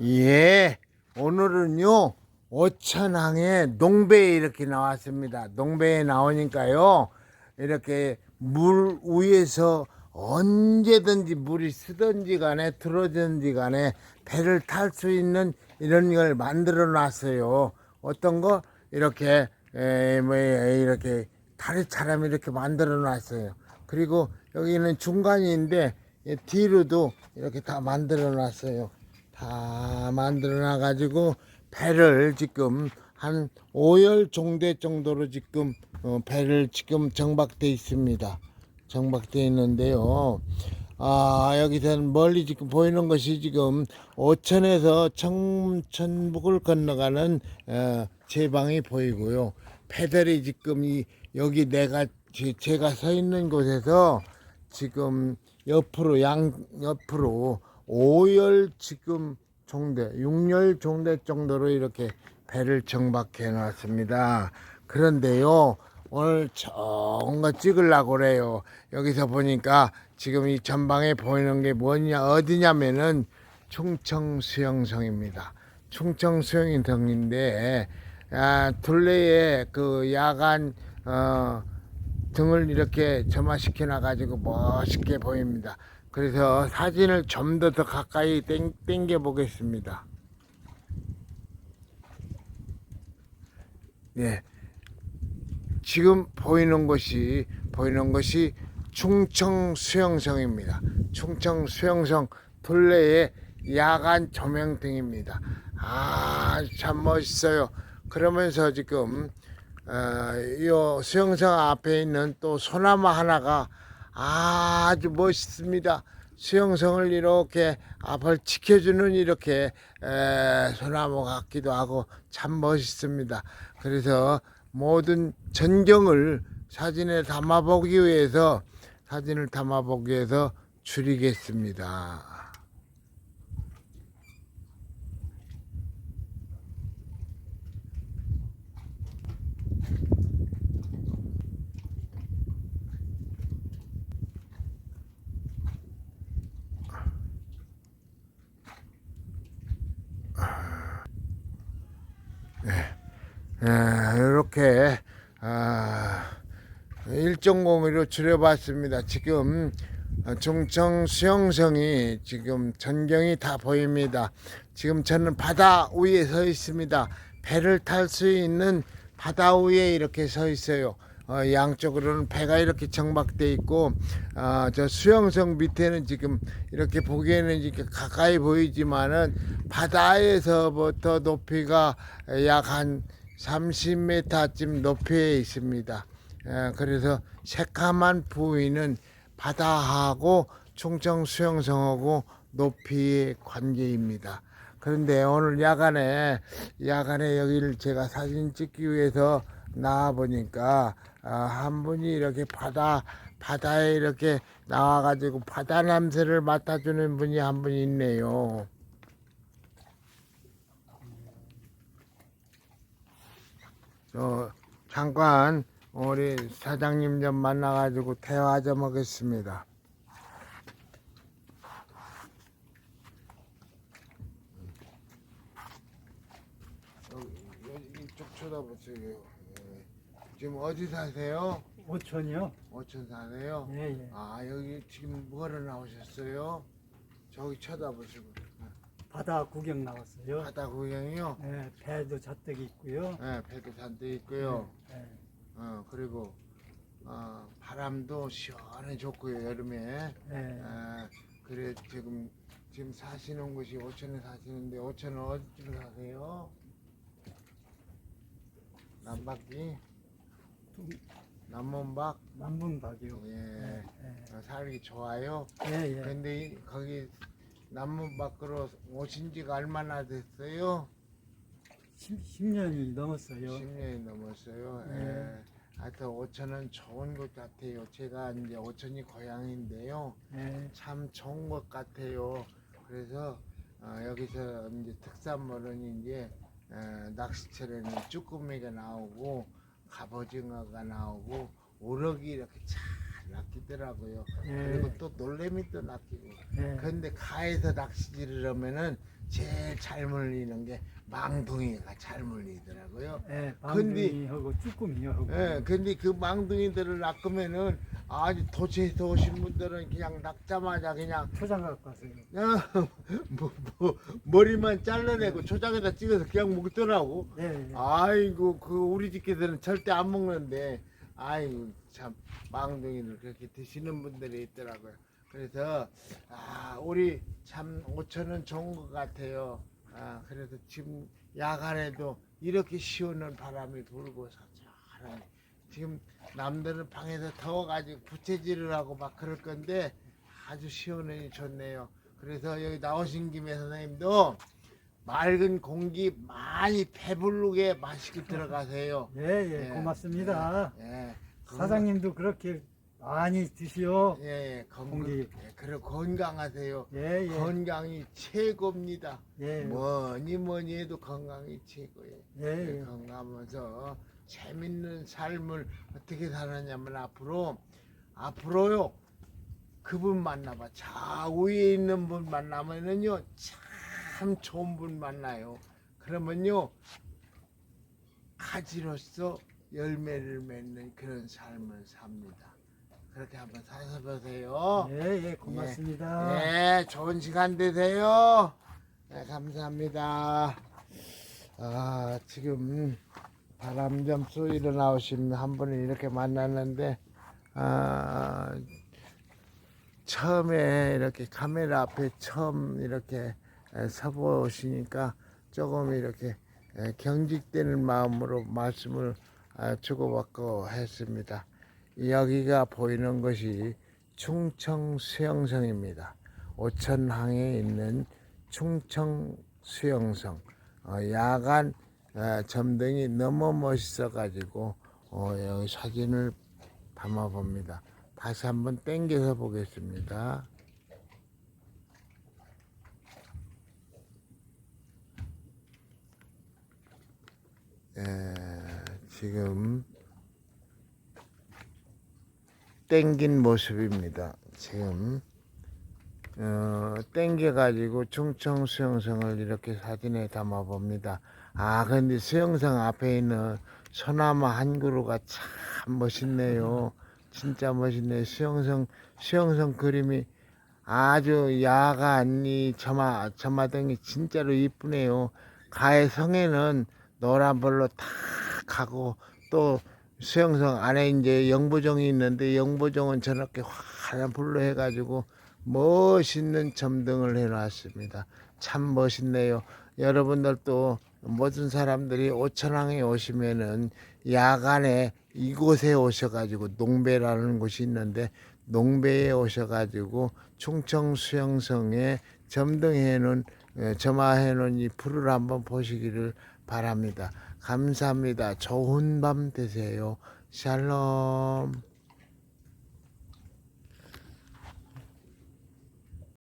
예, 오늘은요, 오천항에 농배에 이렇게 나왔습니다. 농배에 나오니까요, 이렇게 물 위에서 언제든지 물이 쓰든지 간에 들어든지 간에 배를 탈 수 있는 이런 걸 만들어 놨어요. 어떤 거? 이렇게, 에, 뭐, 이렇게 다리처럼 이렇게 만들어 놨어요. 그리고 여기는 중간인데, 이 뒤로도 이렇게 다 만들어 놨어요. 다 만들어 놔 가지고 배를 지금 한 5열 종대 정도로 지금 어, 배를 지금 정박돼 있습니다. 정박돼 있는데요. 아 여기서는 멀리 지금 보이는 것이 지금 오천에서 청천북을 건너가는 어, 제방이 보이고요. 배들이 지금 이 여기 내가 제- 제가 서 있는 곳에서 지금 옆으로 양 옆으로 5열 지금 종대, 6열 종대 정도로 이렇게 배를 정박해 놨습니다. 그런데요, 오늘 좋은 거 찍으려고 그래요. 여기서 보니까 지금 이 전방에 보이는 게 뭐냐, 어디냐면은 충청 수영성입니다. 충청 수영성인데, 아, 둘레에 그 야간, 어, 등을 이렇게 점화시켜 놔가지고 멋있게 보입니다. 그래서 사진을 좀 더 더 가까이 땡, 겨 보겠습니다. 예. 지금 보이는 것이 보이는 것이 충청 수영성입니다. 충청 수영성 둘레의 야간 조명등입니다. 아, 참 멋있어요. 그러면서 지금 어, 이 수영성 앞에 있는 또 소나무 하나가 아주 멋있습니다. 수영성을 이렇게 앞을 지켜주는 이렇게 에, 소나무 같기도 하고 참 멋있습니다. 그래서 모든 전경을 사진에 담아보기 위해서 사진을 담아보기 위해서 줄이겠습니다. 예, 이렇게 아, 1.0으로 줄여봤습니다. 지금 중청 수영성이 지금 전경이 다 보입니다. 지금 저는 바다 위에 서 있습니다. 배를 탈 수 있는 바다 위에 이렇게 서 있어요. 어, 양쪽으로는 배가 이렇게 정박돼 있고 어, 저 수영성 밑에는 지금 이렇게 보기에는 이렇게 가까이 보이지만은 바다에서부터 높이가 약한 30m쯤 높이에 있습니다. 에, 그래서 새카만 부위는 바다하고 충청 수영성하고 높이의 관계입니다. 그런데 오늘 야간에 야간에 여기를 제가 사진 찍기 위해서 나와 보니까 아, 한 분이 이렇게 바다 바다에 이렇게 나와가지고 바다 냄새를 맡아주는 분이 한 분 있네요. 저 잠깐 우리 사장님 좀 만나가지고 대화 좀 하겠습니다. 여기, 여기 이쪽 쳐다보세요. 예. 지금 어디 사세요? 오천이요? 어촌 사세요? 예, 예. 아 여기 지금 뭐하러 나오셨어요? 저기 쳐다보시고 바다 구경 나왔어요. 바다 구경이요? 예, 배도 잔뜩 있고요. 네, 배도 잔뜩 있고요. 예, 어 그리고 어, 바람도 시원해 좋고요 여름에. 예. 아, 그래 지금 지금 사시는 곳이 오천에 사시는데 오천은 어디쯤 사세요? 남바퀴? 남문박? 남문박이요. 예. 예, 어, 살기 좋아요. 예, 예. 근데 이- 거기 남문 밖으로 오신 지가 얼마나 됐어요? 10, 년이 넘었어요. 10년이 넘었어요. 네. 예. 하여튼 오천은 좋은 것 같아요. 제가 이제 오천이 고향인데요. 예, 참 좋은 것 같아요. 그래서 어, 여기서 이제 특산물은 이제 어, 낚시철에는 쭈꾸미가 나오고 갑오징어가 나오고 우럭이 이렇게 잘 낚이더라고요. 예. 그리고 또 놀래미 또 낚이고. 예. 그런데 가에서 낚시질을 하면은 제일 잘 물리는 게 망둥이가 잘 물리더라고요. 예, 근데- 방둥이하고 쭈꾸미하고. 예, 근데 그 망둥이들을 낚으면은 아주 도시에서 오신 분들은 그냥 낚자마자 그냥 초장 갖고 왔어요. 그냥 뭐, 뭐, 머리만 잘라내고 초장에다 찍어서 그냥 먹더라고. 예, 예. 아이고 그 우리 집게들은 절대 안 먹는데 아이고 참 망둥이를 그렇게 드시는 분들이 있더라고요. 그래서 아 우리 참 오천은 좋은 것 같아요. 아 그래서 지금 야간에도 이렇게 시원한 바람이 불고서 잘하네. 지금 남들은 방에서 더워가지고 부채질을 하고 막 그럴 건데 아주 시원하니 좋네요. 그래서 여기 나오신 김에 선생님도 맑은 공기 많이 배부르게 맛있게 들어가세요. 예, 예, 예. 고맙습니다. 예. 사장님도 그렇게 많이 드시오. 예, 예, 건강, 공기. 예, 그래 건강하세요. 예, 예. 건강이 최고입니다. 예, 뭐니 뭐니 해도 건강이 최고예요. 예, 예. 건강하면서 재밌는 삶을 어떻게 살았냐면 앞으로 앞으로요 그분 만나봐. 자 위에 있는 분 만나면은요 참 좋은 분 만나요. 그러면요 가지로서 열매를 맺는 그런 삶을 삽니다. 그렇게 한번 살아보세요. 예, 예, 고맙습니다. 네, 좋은 시간 되세요. 네, 감사합니다. 아, 지금 바람 좀 쏘이러 나오신 한 분을 이렇게 만났는데, 아, 처음에 이렇게 카메라 앞에 처음 이렇게 에, 서보시니까 조금 이렇게 에, 경직되는 마음으로 말씀을 아, 주고받고 했습니다. 여기가 보이는 것이 충청 수영성입니다. 오천항에 있는 충청 수영성. 어, 야간 어, 점등이 너무 멋있어 가지고 어, 사진을 담아 봅니다. 다시 한번 땡겨서 보겠습니다. 에, 지금 땡긴 모습입니다. 지금 어, 땡겨가지고 충청 수영성을 이렇게 사진에 담아 봅니다. 아 근데 수영성 앞에 있는 소나무 한 그루가 참 멋있네요. 진짜 멋있네요. 수영성 수영성 그림이 아주 야간이 점화 점화등이 진짜로 이쁘네요. 가해 성에는 노란 불로 탁 하고 또 수영성 안에 이제 영보정이 있는데 영보정은 저렇게 환한 불로 해가지고 멋있는 점등을 해놨습니다. 참 멋있네요. 여러분들도 모든 사람들이 오천항에 오시면은 야간에 이곳에 오셔가지고 농배라는 곳이 있는데 농배에 오셔가지고 충청 수영성에 점등해 놓은 에, 점화해 놓은 이 풀을 한번 보시기를 바랍니다. 감사합니다. 좋은 밤 되세요. 샬롬.